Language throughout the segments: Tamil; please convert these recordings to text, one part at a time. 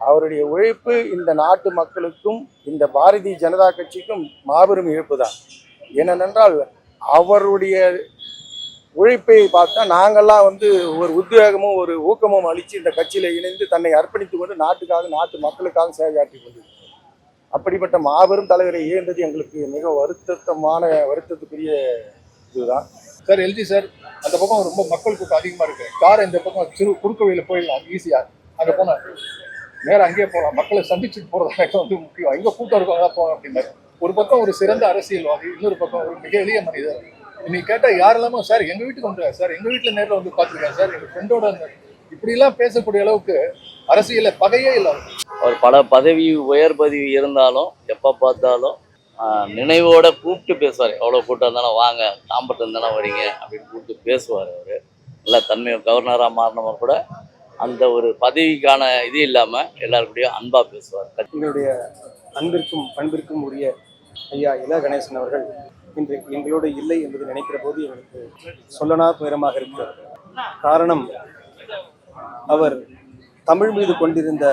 அவருடைய உழைப்பு இந்த நாட்டு மக்களுக்கும் இந்த பாரதிய ஜனதா கட்சிக்கும் மாபெரும் இழப்பு தான் ஏனென்றால் அவருடைய உழைப்பை பார்த்தா நாங்கள்லாம் வந்து ஒரு உத்வேகமும் ஒரு ஊக்கமும் அளித்து இந்த கட்சியில் இணைந்து தன்னை அர்ப்பணித்துக் கொண்டு நாட்டுக்காக நாட்டு மக்களுக்காக சேவையாற்றி கொண்டு அப்படிப்பட்ட மாபெரும் தலைவரை இழந்தது எங்களுக்கு மிக வருத்தமான வருத்தத்துக்குரிய இதுதான். சார் எல்ஜி சார் அந்த பக்கம் ரொம்ப மக்கள் கூட்டம் அதிகமாக இருக்கு. கார் இந்த பக்கம் சிறு குறுக்கு போயிடலாம் ஈஸியாக அங்கே போனால் நேரம் அங்கேயே போகலாம் மக்களை சந்திச்சுட்டு போறது எனக்கு வந்து முக்கியம். எங்க கூட்டம் இருக்கும் அதான் போகணும் அப்படின்னாரு. ஒரு பக்கம் ஒரு சிறந்த அரசியல்வாதி இன்னொரு பக்கம் ஒரு மிக எளிய மனிதர். நீ கேட்டா யாரெல்லாமோ சார் எங்கள் வீட்டுக்கு வந்துருக்காரு சார். எங்கள் வீட்டில் நேரில் வந்து பார்த்துருக்கேன் சார். எங்கள் ஃப்ரெண்டோட இப்படிலாம் பேசக்கூடிய அளவுக்கு அரசியல பகையே இல்லாத அவர். பல பதவி உயர் பதவி இருந்தாலும் எப்போ பார்த்தாலும் நினைவோட கூப்பிட்டு பேசுவார். எவ்வளோ கூட்டம் இருந்தாலும் வாங்க தாம்பட்டம் தானே வரீங்க அப்படின்னு கூப்பிட்டு பேசுவார் அவர். நல்ல தன்மை கவர்னராக மாறினவர் கூட அந்த ஒரு பதவிக்கான இது இல்லாமல் எல்லாருக்கூடயும் அன்பாக பேசுவார். எங்களுடைய அன்பிற்கும் பண்பிற்கும் உரிய ஐயா இள கணேசன் அவர்கள் இன்றைக்கு எங்களோடு இல்லை என்பது நினைக்கிற போது எங்களுக்கு சொல்லனா துயரமாக இருக்கிறது. காரணம் அவர் தமிழ் மீது கொண்டிருந்த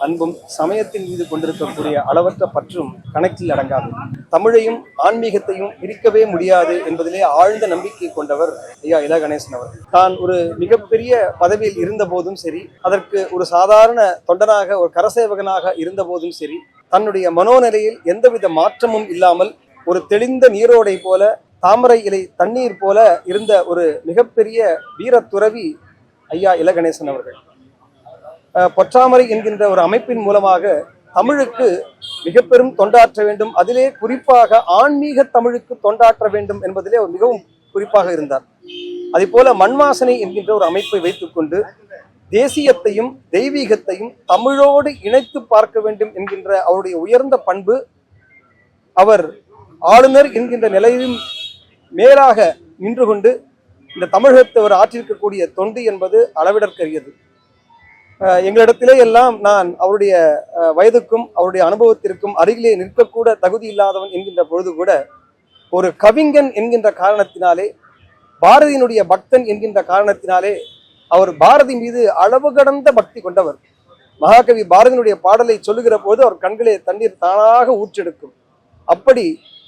அன்பும் சமயத்தின் மீது கொண்டிருக்கக்கூடிய அளவற்ற பற்றும் கணக்கில் அடங்காது. தமிழையும் ஆன்மீகத்தையும் பிரிக்கவே முடியாது என்பதிலே ஆழ்ந்த நம்பிக்கை கொண்டவர் ஐயா இல கணேசன் அவர் தான் ஒரு மிகப்பெரிய பதவியில் இருந்த போதும் சரி அதற்கு ஒரு சாதாரண தொண்டனாக ஒரு கரசேவகனாக இருந்த போதும் சரி தன்னுடைய மனோநிலையில் எந்தவித மாற்றமும் இல்லாமல் ஒரு தெளிந்த நீரோடை போல தாமரை இலை தண்ணீர் போல இருந்த ஒரு மிகப்பெரிய வீரத்துறவி ஐயா இலகணேசன் அவர்கள். பொற்றாமரை என்கின்ற ஒரு அமைப்பின் மூலமாக தமிழுக்கு மிக பெரும் தொண்டாற்ற வேண்டும். அதிலே குறிப்பாக ஆன்மீக தமிழுக்கு தொண்டாற்ற வேண்டும் என்பதிலே அவர் மிகவும் குறிப்பாக இருந்தார். அதே போல மண்வாசனை என்கின்ற ஒரு அமைப்பை வைத்துக்கொண்டு தேசியத்தையும் தெய்வீகத்தையும் தமிழோடு இணைத்து பார்க்க வேண்டும் என்கின்ற அவருடைய உயர்ந்த பண்பு அவர் ஆளுநர் என்கின்ற நிலையிலும் மேலாக நின்று கொண்டு இந்த தமிழகத்தை அவர் ஆற்றிருக்கக்கூடிய தொண்டு என்பது அளவிடற்கரியது. எங்களிடத்திலே எல்லாம் நான் அவருடைய வயதுக்கும் அவருடைய அனுபவத்திற்கும் அருகிலே நிற்கக்கூட தகுதி இல்லாதவன் என்கின்ற பொழுது கூட ஒரு கவிஞன் என்கின்ற காரணத்தினாலே பாரதியினுடைய பக்தன் என்கின்ற காரணத்தினாலே அவர் பாரதி மீது அளவு கடந்த பக்தி கொண்டவர். மகாகவி பாரதியினுடைய பாடலை சொல்லுகிற போது அவர் கண்களே தண்ணீர் தானாக ஊற்றெடுக்கும். அப்படி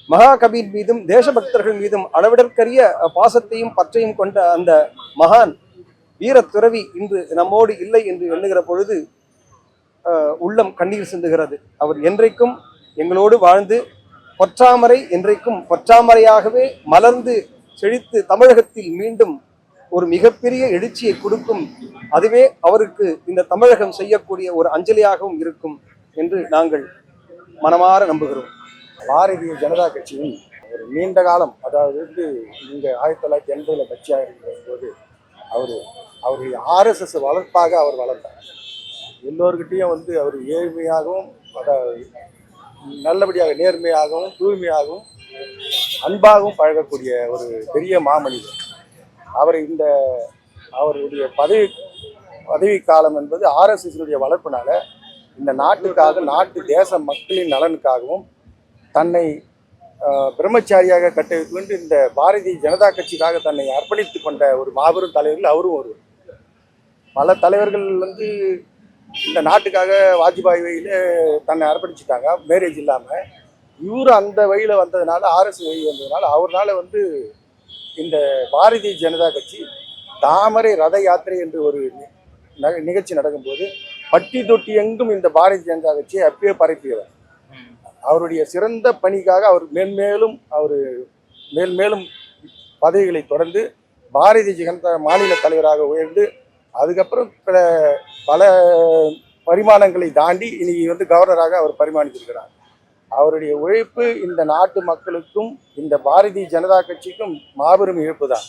மகாகவியின் மீதும் தேசபக்தர்கள் மீதும் அளவிடற்கரிய பாசத்தையும் பற்றையும் கொண்ட அந்த மகான் வீரத்துறவி இன்று நம்மோடு இல்லை என்று எண்ணுகிற பொழுது உள்ளம் கண்ணீர் சிந்துகிறது. அவர் என்றைக்கும் எங்களோடு வாழ்ந்து பொற்றாமரை என்றைக்கும் பொற்றாமரையாகவே மலர்ந்து செழித்து தமிழகத்தில் மீண்டும் ஒரு மிகப்பெரிய எழுச்சியை கொடுக்கும் அதுவே அவருக்கு இந்த தமிழகம் செய்யக்கூடிய ஒரு அஞ்சலியாகவும் இருக்கும் என்று நாங்கள் மனமாற நம்புகிறோம். பாரதிய ஜனதா கட்சியின் ஒரு நீண்ட காலம் அதாவது வந்து இங்கே ஆயிரத்தி தொள்ளாயிரத்தி எண்பதில் கட்சியாக இருக்கிற போது அவர் அவருடைய ஆர்எஸ்எஸ் வளர்ப்பாக அவர் வளர்ந்தார். எல்லோர்கிட்டையும் வந்து அவர் ஏழ்மையாகவும் நல்லபடியாக நேர்மையாகவும் தூய்மையாகவும் அன்பாகவும் பழகக்கூடிய ஒரு பெரிய மாமனிதர். அவர் இந்த அவருடைய பதவி பதவி காலம் என்பது ஆர்எஸ்எஸ்னுடைய வளர்ப்பினால இந்த நாட்டுக்காக நாட்டு தேச மக்களின் நலனுக்காகவும் தன்னை பிரம்மச்சாரியாக கட்டவிழ்த்து கொண்டு இந்த பாரதிய ஜனதா கட்சிக்காக தன்னை அர்ப்பணித்துக் கொண்ட ஒரு மாபெரும் தலைவர்கள் அவரும் ஒருவர். பல தலைவர்கள் வந்து இந்த நாட்டுக்காக வாஜ்பாய் வழியில தன்னை அர்ப்பணிச்சுட்டாங்க மேரேஜ் இல்லாமல் இவர் அந்த வழியில் வந்ததுனால ஆர்எஸ் வழி வந்ததுனால அவர்னால வந்து இந்த பாரதிய ஜனதா கட்சி தாமரை ரத யாத்திரை என்று ஒரு நிகழ்ச்சி நடக்கும்போது பட்டி தொட்டி எங்கும் இந்த பாரதிய ஜனதா கட்சியை அப்பயே பரப்பியவர். அவருடைய சிறந்த பணிக்காக அவர் மேன்மேலும் அவர் மேல்மேலும் பதவிகளை தொடர்ந்து பாரதிய ஜனதா மாநில தலைவராக உயர்ந்து அதுக்கப்புறம் பல பல பரிமாணங்களை தாண்டி இன்னைக்கு வந்து கவர்னராக அவர் பரிமாணித்திருக்கிறார். அவருடைய உழைப்பு இந்த நாட்டு மக்களுக்கும் இந்த பாரதிய ஜனதா கட்சிக்கும் மாபெரும் இழப்பு தான்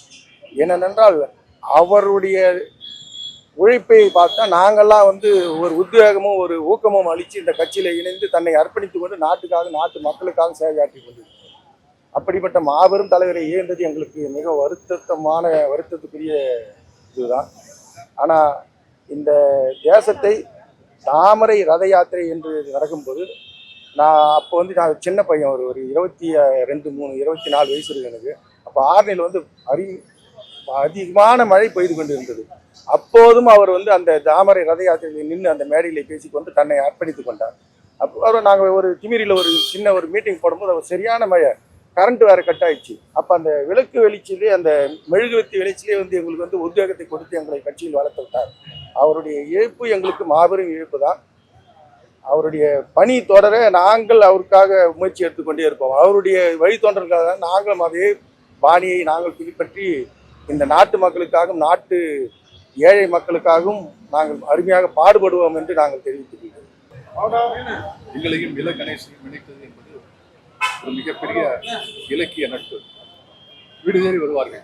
ஏனென்றால் அவருடைய உழைப்பை பார்த்தா நாங்கள்லாம் வந்து ஒரு உத்வேகமும் ஒரு ஊக்கமும் அளித்து இந்த கட்சியில் இணைந்து தன்னை அர்ப்பணித்துக் கொண்டு நாட்டுக்காக நாட்டு மக்களுக்காக சேவையாற்றி கொண்டு அப்படிப்பட்ட மாபெரும் தலைவரை இழந்தது எங்களுக்கு மிக வருத்தமான வருத்தத்துக்குரிய இதுதான். ஆனால் இந்த தேசத்தை தாமரை ரத யாத்திரை என்று நடக்கும்போது நான் அப்போ வந்து நான் சின்ன பையன் ஒரு ஒரு இருபத்தி ரெண்டு மூணு இருபத்தி நாலு வயசு இருக்கு எனக்கு. அப்போ ஆர்னில் வந்து அறி அதிகமான மழை பெய்து கொண்டு இருந்தது அப்போதும் அவர் வந்து அந்த தாமரை ரத யாத்திரையில் நின்று அந்த மேடையில் பேசிக்கொண்டு தன்னை அர்ப்பணித்துக் கொண்டார். அப்போ அவர் நாங்கள் ஒரு திமிரியில் ஒரு சின்ன ஒரு மீட்டிங் போடும்போது அவர் சரியான மழை கரண்ட் வேற கட் ஆயிடுச்சு. அப்போ அந்த விளக்கு வெளிச்சிலே அந்த மெழுகுவத்தி வெளிச்சிலே வந்து எங்களுக்கு வந்து உத்வேகத்தை கொடுத்து எங்களை கட்சியில் வளர்த்து விட்டார். அவருடைய இழப்பு எங்களுக்கு மாபெரும் இழப்பு தான். அவருடைய பணி தொடர நாங்கள் அவருக்காக முயற்சி எடுத்துக்கொண்டே இருப்போம். அவருடைய வழித்தோன்றலுக்காக நாங்களும் அதே பாணியை நாங்கள் பின்பற்றி இந்த நாட்டு மக்களுக்காகவும் நாட்டு ஏழை மக்களுக்காகவும் நாங்கள் அருமையாக பாடுபடுவோம் என்று நாங்கள் தெரிவித்துக் எங்களையும் இல கணேசனையும் இணைத்தது. ஒரு மிகப்பெரிய இலக்கிய நட்பு. வீடு தேடி வருவார்கள்.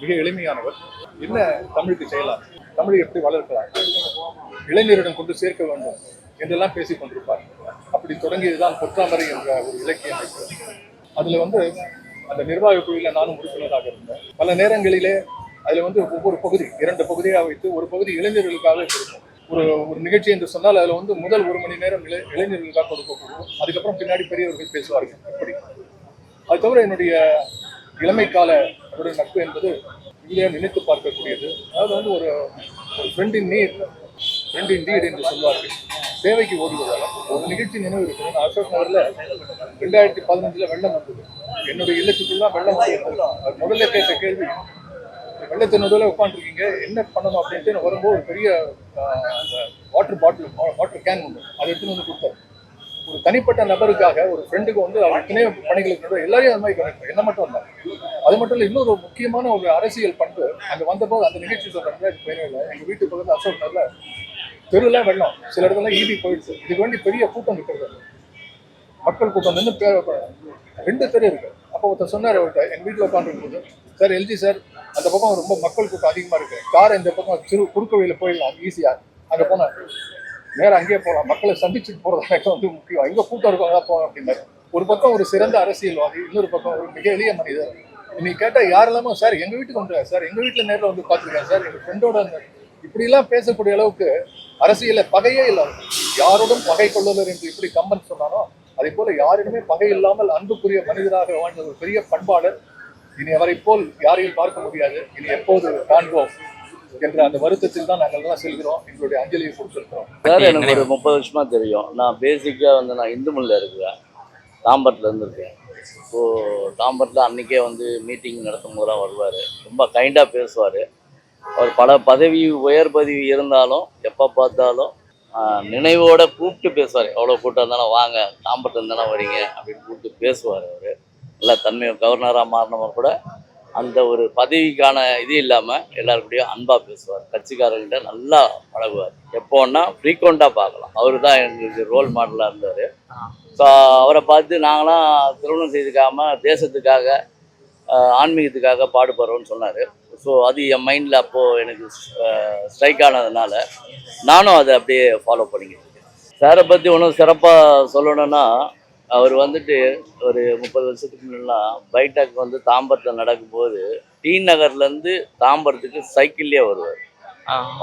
மிக எளிமையானவர். என்ன தமிழுக்கு செய்யலாம்? தமிழை எப்படி வளர்க்கலாம்? இளைஞரிடம் கொண்டு சேர்க்க வேண்டும் என்றெல்லாம் பேசிக் கொண்டிருப்பார். அப்படி தொடங்கியதுதான் பொற்றாமரை என்ற ஒரு இலக்கிய அமைப்பு அதில் வந்து அந்த நிர்வாக குழுவில் நானும் உறுப்பினராக இருந்தேன். பல நேரங்களிலே அதில் வந்து ஒவ்வொரு பகுதி இரண்டு பகுதியாக வைத்து ஒரு பகுதி இளைஞர்களுக்காக இருக்கும் ஒரு ஒரு நிகழ்ச்சி என்று சொன்னால் அதில் வந்து முதல் ஒரு மணி நேரம் இளை- இளைஞர்களுக்காக கொடுக்கப்படும். அதுக்கப்புறம் பின்னாடி பெரியவர்கள் பேசுவார்கள். இப்படி. அது தவிர என்னுடைய இளமை கால ஒரு நட்பு என்பது இங்கே நினைத்து பார்க்கக்கூடியது. அதாவது வந்து ஒரு ஒரு ஃப்ரெண்டின் நீர் ஃப்ரெண்டின் டீட் என்று சொல்வார்கள். தேவைக்கு ஓடுவதால் ஒரு நிகழ்ச்சி நினைவு இருக்குது அசோக் நகரில் ரெண்டாயிரத்தி பதினஞ்சில் வெள்ளம் வந்தது. என்னுடைய இல்லத்துக்குள்ள வெள்ளம் வந்தது. அது முதல்ல கேட்ட கேள்வி. வெள்ளத்தின் நடுவில் உட்காந்துருக்கீங்க என்ன பண்ணணும் அப்படின்ட்டு வரும்போது ஒரு பெரிய வாட்டர் பாட்டில் வாட்டர் கேன் ஒன்று அதை எடுத்துன்னு வந்து கொடுத்தாரு. ஒரு தனிப்பட்ட நபருக்காக ஒரு ஃப்ரெண்டுக்கு வந்து அவர் பணிகளுக்கு நடுவில் எல்லாரையும் அது மாதிரி கணக்கு என்ன மட்டும் இல்லை. அது மட்டும் இல்லை இன்னொரு முக்கியமான ஒரு அரசியல் பண்பு அங்கே வந்தபோது அந்த நிகழ்ச்சி சொல்கிறாங்க எனக்கு பெரிய இல்லை எங்கள் வீட்டு பக்கத்தில் அசோக் நகரில் தெருலாம் வெள்ளம். சில இடத்துல ஈபி போயிடுச்சு. இதுக்கு வேண்டி பெரிய கூட்டம் நிற்கிறது மக்கள் கூட்டம் நின்று பே ரெண்டு தெரு இருக்கு. அப்போ ஒருத்தர் சொன்னார் அவர்கிட்ட எங்கள் வீட்டில் உட்காந்துருக்கும்போது சார் எல்ஜி சார் அந்த பக்கம் ரொம்ப மக்கள் கூட்டம் அதிகமாக இருக்கு. கார் இந்த பக்கம் சிறு குறுக்கு வழியில் போயிடலாம் ஈஸியாக அங்கே போனால் நேரம் அங்கேயே போகலாம். மக்களை சந்திச்சுட்டு போகிறது வந்து முக்கியம். எங்கே கூட்டம் இருக்கும் அதான் போகணும் அப்படின்னாரு. ஒரு பக்கம் ஒரு சிறந்த அரசியல்வாதி இன்னொரு பக்கம் ஒரு மிக எளிய மனிதர். நீ கேட்டால் யாரெல்லாமோ சார் எங்கள் வீட்டுக்கு வந்துடுறேன் சார். எங்கள் வீட்டில் நேரில் வந்து பார்த்துருக்கேன் சார். எங்கள் ஃப்ரெண்டோட இப்படிலாம் பேசக்கூடிய அளவுக்கு அரசியல பகையே இல்லாத யாரோடும் பகை கொள்ளுதல் என்று இப்படி கம்பன் சொன்னானோ அதே போல யாரிடமே பகை இல்லாமல் அன்புக்குரிய மனிதராக வாழ்ந்த ஒரு பெரிய பண்பாளர் இனி அவரை போல் யாரையும் பார்க்க முடியாது. இனி எப்போது காண்போம் என்ற அந்த வருத்தத்தில் தான் நாங்கள் தான் செல்கிறோம். எங்களுடைய அஞ்சலியை கொடுத்துருக்கிறோம். சார் எனக்கு ஒரு முப்பது வருஷமா தெரியும். நான் பேசிக்காக வந்து நான் இந்துமல்ல இருக்கிறேன். தாம்பரத்தில் இருந்திருக்கேன். ஸோ தாம்பரத்தில் அன்றைக்கே வந்து மீட்டிங் நடத்தும் போதெல்லாம் வருவார். ரொம்ப கைண்டாக பேசுவார். அவர் பல பதவி உயர் பதவி இருந்தாலும் எப்போ பார்த்தாலும் நினைவோட கூப்பிட்டு பேசுவார். எவ்வளோ கூட்டம் இருந்தாலும் வாங்க தாம்பரத்தில் இருந்தாலும் வரீங்க அப்படின்னு கூப்பிட்டு பேசுவார் அவர். நல்லா தன்மையும் கவர்னராக மாறினவர் கூட அந்த ஒரு பதவிக்கான இது இல்லாமல் எல்லாருக்கூடயும் அன்பாக பேசுவார். கட்சிக்காரர்கிட்ட நல்லா பழகுவார். எப்போன்னா ஃப்ரீக்வெண்ட்டாக பார்க்கலாம். அவர் தான் எங்களுக்கு ரோல் மாடலாக இருந்தார். ஸோ அவரை பார்த்து நாங்களாம் திருமணம் செய்துக்காமல் தேசத்துக்காக ஆன்மீகத்துக்காக பாடுபடுறோம்னு சொன்னார். ஸோ அது என் மைண்டில் அப்போது எனக்கு ஸ்ட்ரைக் ஆனதுனால நானும் அதை அப்படியே ஃபாலோ பண்ணிக்கிட்டு இருக்கேன். சாரை பற்றி ஒன்றும் சிறப்பாக சொல்லணும்னா அவர் வந்துட்டு ஒரு முப்பது வருஷத்துக்கு முன்னெல்லாம் பைடாக் வந்து தாம்பரத்தில் நடக்கும்போது டி நகர்லேருந்து தாம்பரத்துக்கு சைக்கிள்லேயே வருவார்.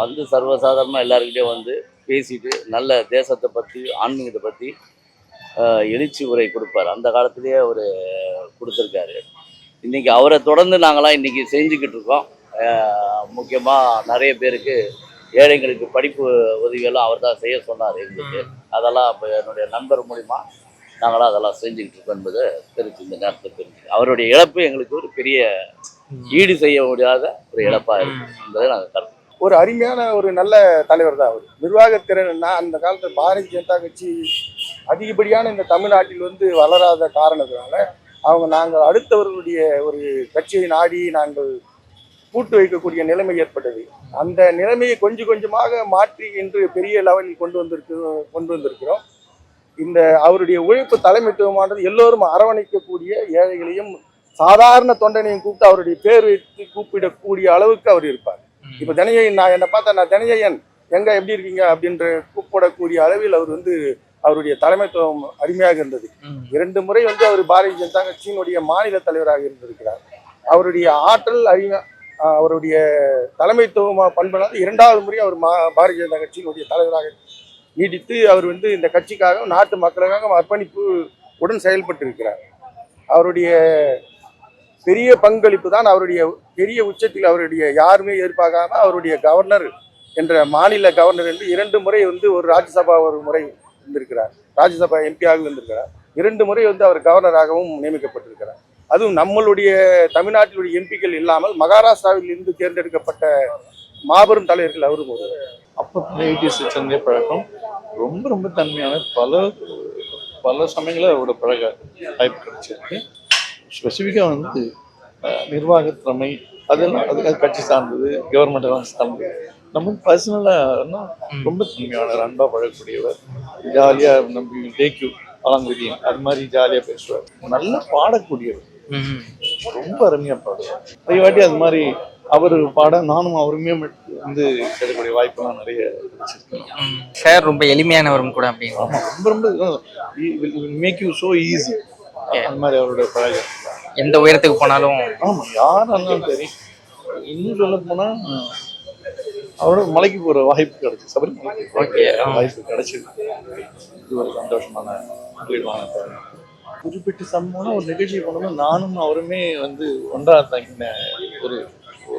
வந்து சர்வசாதாரணமாக எல்லாருக்கிட்டையும் வந்து பேசிட்டு நல்ல தேசத்தை பற்றி ஆன்மீகத்தை பற்றி எழுச்சி உரை கொடுப்பார். அந்த காலத்திலேயே அவர் கொடுத்துருக்காரு. இன்னைக்கு அவரை தொடர்ந்து நாங்களாம் இன்னைக்கு செஞ்சுக்கிட்டு இருக்கோம். முக்கியமாக நிறைய பேருக்கு ஏழைங்களுக்கு படிப்பு உதவியெல்லாம் அவர் தான் செய்ய சொன்னார் எங்களுக்கு. அதெல்லாம் இப்போ என்னுடைய நண்பர் மூலிமா நாங்களாம் அதெல்லாம் செஞ்சுக்கிட்டு இருக்கோம் என்பதை தெரிஞ்சு இந்த நேரத்தில் தெரிஞ்சு. அவருடைய இழப்பு எங்களுக்கு ஒரு பெரிய ஈடு செய்ய முடியாத ஒரு இழப்பாக இருக்கு என்பதை நாங்கள் கருத்து ஒரு அருமையான ஒரு நல்ல தலைவர் தான் அவர். நிர்வாகத்திறன்னா அந்த காலத்தில் பாரதிய ஜனதா கட்சி அதிகப்படியான இந்த தமிழ்நாட்டில் வந்து வளராத காரணத்தினால அவங்க நாங்கள் அடுத்தவர்களுடைய ஒரு கட்சியை நாடி நாங்கள் கூட்டு வைக்கக்கூடிய நிலைமை ஏற்பட்டது. அந்த நிலைமையை கொஞ்சம் கொஞ்சமாக மாற்றி இன்று பெரிய லெவலில் கொண்டு வந்திருக்கு கொண்டு வந்திருக்கிறோம். இந்த அவருடைய உழைப்பு தலைமைத்துவமானது எல்லோரும் அரவணைக்கக்கூடிய ஏழைகளையும் சாதாரண தொண்டனையும் கூப்பிட்டு அவருடைய பேர் வைத்து கூப்பிடக்கூடிய அளவுக்கு அவர் இருப்பார். இப்ப தனஞ்சயன் நான் என்னை பார்த்தா நான் தனஞ்சயன் எங்க எப்படி இருக்கீங்க அப்படின்ற கூப்பிடக்கூடிய அளவில் அவர் வந்து அவருடைய தலைமைத்துவம் அருமையாக இருந்தது. இரண்டு முறை வந்து அவர் பாரதிய ஜனதா கட்சியினுடைய மாநில தலைவராக இருந்திருக்கிறார். அவருடைய ஆற்றல் ஆஹ் அவருடைய தலைமைத்துவம் பண்பனால இரண்டாவது முறை அவர் மா பாரதிய ஜனதா கட்சியினுடைய தலைவராக நீடித்து அவர் வந்து இந்த கட்சிக்காக நாட்டு மக்களுக்காக அர்ப்பணிப்பு உடன் செயல்பட்டு இருக்கிறார் அவருடைய பெரிய பங்களிப்பு தான் அவருடைய பெரிய உச்சத்தில் அவருடைய யாருமே எதிர்பார்க்காம அவருடைய கவர்னர் என்ற மாநில கவர்னர் என்று இரண்டு முறை வந்து ஒரு ராஜ்யசபா ஒரு முறை வந்திருக்கிறார். ராஜ்யசபா எம்பியாகவும் இருந்திருக்கிறார் இரண்டு முறை வந்து அவர் கவர்னராகவும் நியமிக்கப்பட்டிருக்கிறார். அதுவும் நம்மளுடைய தமிழ்நாட்டிலுடைய எம்பிக்கள் இல்லாமல் மகாராஷ்டிராவில் இருந்து தேர்ந்தெடுக்கப்பட்ட மாபெரும் தலைவர்கள் அவரும் ஒரு அப்போ எயிட்டிஸ் வச்சிருந்தே பழக்கம். ரொம்ப ரொம்ப தன்மையான பல பல சமயங்களில் அவரோட பழக வாய்ப்பு கிடைச்சிருக்கு. ஸ்பெசிஃபிக்காக வந்து நிர்வாகத்திறமை அதெல்லாம் அது அது கட்சி சார்ந்தது கவர்மெண்ட் எல்லாம் சார்ந்தது. நம்ம பர்சனலாக ரொம்ப தன்மையானவர் அன்பாக பழகக்கூடியவர். ஜாலியாக நம்பி டேக்யூ பழங்குடியன் அது மாதிரி ஜாலியாக பேசுவார். நல்லா பாடக்கூடியவர். ரொம்ப அருமையாக பாடுவார். நிறைய வாட்டி அது மாதிரி அவர் பாட நானும் அவருமே வந்து கேட்கக்கூடிய வாய்ப்பெல்லாம் நிறைய கிடைச்சிருக்கு ம். சார் ரொம்ப எளிமையானவரும் கூட அப்படின்னு ஆமா ரொம்ப ரொம்ப மேக் யூ so ஈஸி அந்த மாதிரி அவரோட பழகம் எந்த உயரத்துக்கு போனாலும் ஆமா யாரா இருந்தாலும் சரி இன்னும் சொல்ல போனா அவரோட மலைக்கு போற வாய்ப்பு கிடைச்சு Okay, ஆ. வாய்ப்பு கிடைச்சிருக்கு இது ஒரு சந்தோஷமான. குறிப்பிட்ட சம்பவம்னா ஒரு நிகழ்ச்சி பண்ணும்போது நானும் அவருமே வந்து ஒன்றா தங்கின ஒரு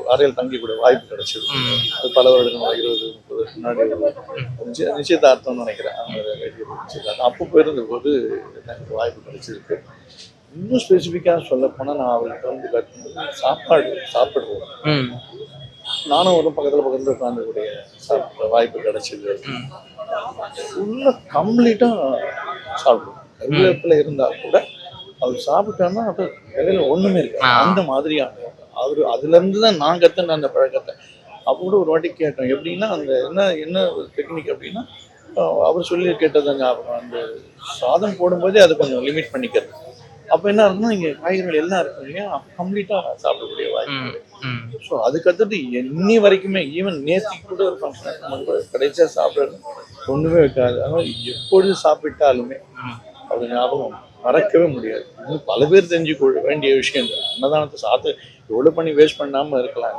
அறையில் தங்கிக்கூடிய வாய்ப்பு கிடைச்சது. அது பல வருடங்கள் இருபது முப்பது முன்னாடி நிச்சய- நிச்சயதார்த்தம்னு நினைக்கிறேன். நிச்சயதார்த்தம். அப்போ போயிருந்த போது எனக்கு வாய்ப்பு கிடைச்சிருக்கு. இன்னும் ஸ்பெசிஃபிக்காக சொல்ல போனால் நான் அவர்கிட்ட வந்து கற்றுனது சாப்பாடு சாப்பிடுறது ம். நானும் ஒரு பக்கத்தில் பக்கத்தில் உட்காந்துக்கூடிய சாப்பிட்ற வாய்ப்பு கிடைச்சது. ஃபுல்லாக கம்ப்ளீட்டாக சாப்பிடுவோம். கருவேப்பில் இருந்தால் கூட அவர் சாப்பிட்டாருன்னா அது இடையில ஒன்றுமே இருக்கு. அந்த மாதிரியான அவர் அதுலேருந்து தான் நான் கற்றுன அந்த பழக்கத்தை. அப்போ கூட ஒரு வாட்டி கேட்டோம் எப்படின்னா அந்த என்ன என்ன டெக்னிக் அப்படின்னா அவர் சொல்லி கேட்டது ஞாபகம் அந்த சாதம் போடும்போதே அதை கொஞ்சம் லிமிட் பண்ணிக்கிறது. அப்போ என்ன ஆகுதுன்னா இங்கே காய்கறிகள் எல்லாம் இருக்கும் இல்லையா? கம்ப்ளீட்டாக சாப்பிடக்கூடிய வாய்ப்பு. ஸோ அதுக்கு அடுத்தது இன்னி வரைக்குமே ஈவன் நேற்றுக்கு கூட ஒரு ஃபங்க்ஷன் நம்ம கடைசியாக சாப்பிட்றது ஒன்றுமே வைக்காது. ஆனால் எப்பொழுது சாப்பிட்டாலுமே அது ஞாபகம் மறக்கவே முடியாது. இன்னும் பல பேர் தெரிஞ்சு கொள்ள வேண்டிய விஷயம். அன்னதானத்தை சாப்பிட்டு எவ்வளோ பண்ணி வேஸ்ட் பண்ணாமல் இருக்கலாம்.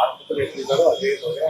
ஆரம்பத்தில் எப்படி அதே